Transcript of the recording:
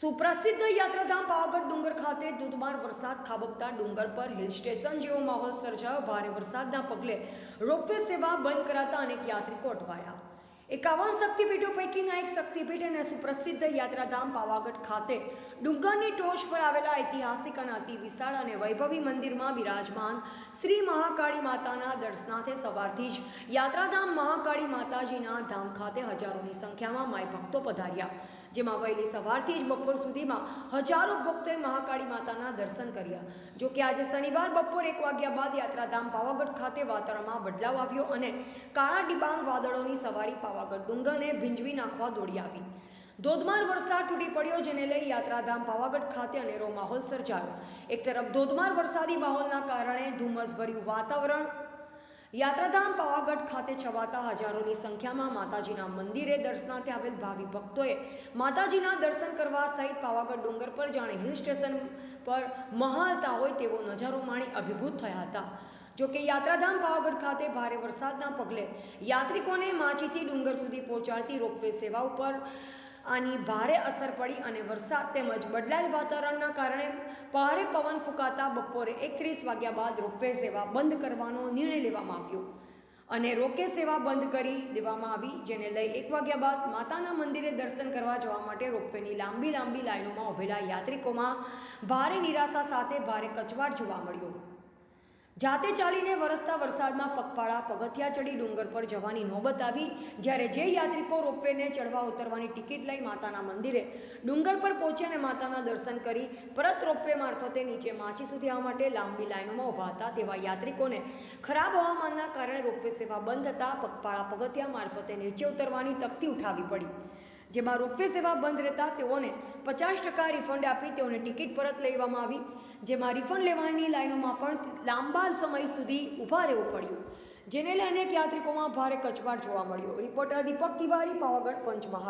સુપ્રસિદ્ધ યાત્રાધામ પાવાગઢ ડુંગર ખાતે ધોધમાર વરસાદ ખાબકતા ડુંગર પર હિલ સ્ટેશન જેવો માહોલ સર્જાયો. ભારે વરસાદના પગલે રોપવે સેવા બંધ કરાતા અનેક યાત્રિકો અટવાયા. એકાવન શક્તિપીઠો પૈકીના એક શક્તિપીઠ અને સુપ્રસિદ્ધ યાત્રાધામ પાવાગઢ ખાતે ડુંગરની ટોચ પર આવેલા ઐતિહાસિક અને અતિ વિશાળ અને વૈભવી મંદિરમાં બિરાજમાન શ્રી મહાકાળી માતાના દર્શનાથે સવારથી જ યાત્રાધામ મહાકાળી માતાજીના ધામ ખાતે હજારોની સંખ્યામાં માય ભક્તો પધાર્યા. જેમાં વહેલી સવારથી જ બપોર સુધીમાં હજારો ભક્તોએ મહાકાળી માતાના દર્શન કર્યા. જો કે આજે શનિવાર બપોર એક વાગ્યા બાદ યાત્રાધામ પાવાગઢ ખાતે વાતાવરણમાં બદલાવ આવ્યો અને કાળા ડિબાંગ વાદળોની સવારી પાવાગઢ ડુંગરને ભીંજવી નાખવા દોડી આવી. ધોધમાર વરસાદ તૂટી પડ્યો, જેને લઈ યાત્રાધામ પાવાગઢ ખાતે અનેરો માહોલ સર્જાયો. એક તરફ ધોધમાર વરસાદી માહોલના કારણે ધુમ્મસભર્યું વાતાવરણ, યાત્રાધામ પાવાગઢ ખાતે છવાતા હજારોની સંખ્યામાં માતાજીના મંદિરે દર્શનાર્થે આવેલ ભાવિ ભક્તોએ માતાજીના દર્શન કરવા સહિત પાવાગઢ ડુંગર પર જાણે હિલ સ્ટેશન પર મહાલતા હોય તેવો નજારો માણી અભિભૂત થયા હતા. જો કે યાત્રાધામ પાવાગઢ ખાતે ભારે વરસાદના પગલે યાત્રિકોને માચીથી ડુંગર સુધી પહોંચાડતી રોપવે સેવા ઉપર આની ભારે અસર પડી અને વરસાદ તેમજ બદલાયેલ વાતાવરણના કારણે ભારે પવન ફૂંકાતા બપોરે એકત્રીસ વાગ્યા બાદ રોપવે સેવા બંધ કરવાનો નિર્ણય લેવામાં આવ્યો. અને રોકે સેવા બંધ કરી દેવામાં આવી, જેને લઈ એક વાગ્યા બાદ માતાના મંદિરે દર્શન કરવા જવા માટે રોપવેની લાંબી લાંબી લાઈનોમાં ઉભેલા યાત્રિકોમાં ભારે નિરાશા સાથે ભારે કચવાટ જોવા મળ્યો. જાતે ચાલીને વરસતા વરસાદમાં પગપાળા પગથિયા ચડી ડુંગર પર જવાની નોબત આવી, જ્યારે જે યાત્રિકો રોપવેને ચડવા ઉતરવાની ટિકિટ લઈ માતાના મંદિરે ડુંગર પર પહોંચ્યા અને માતાના દર્શન કરી પરત રોપવે મારફતે નીચે માછી સુધી આવવા માટે લાંબી લાઈનોમાં ઊભા હતા તેવા યાત્રિકોને ખરાબ હવામાનના કારણે રોપવે સેવા બંધ હતા, પગપાળા પગથિયા મારફતે નીચે ઉતરવાની તકતી ઉઠાવી પડી. જેમાં રોપવે સેવા બંધ રહેતા તેઓને પચાસ ટકા રિફંડ આપી તેઓને ટિકિટ પરત લેવામાં આવી, જેમાં રિફંડ લેવાની લાઇનોમાં પણ લાંબા સમય સુધી ઊભા રહેવું પડ્યું. જેને લઈને યાત્રિકોમાં ભારે કચવાટ જોવા મળ્યો. રિપોર્ટર દીપક તિવારી, પાવાગઢ, પંચમહાલ.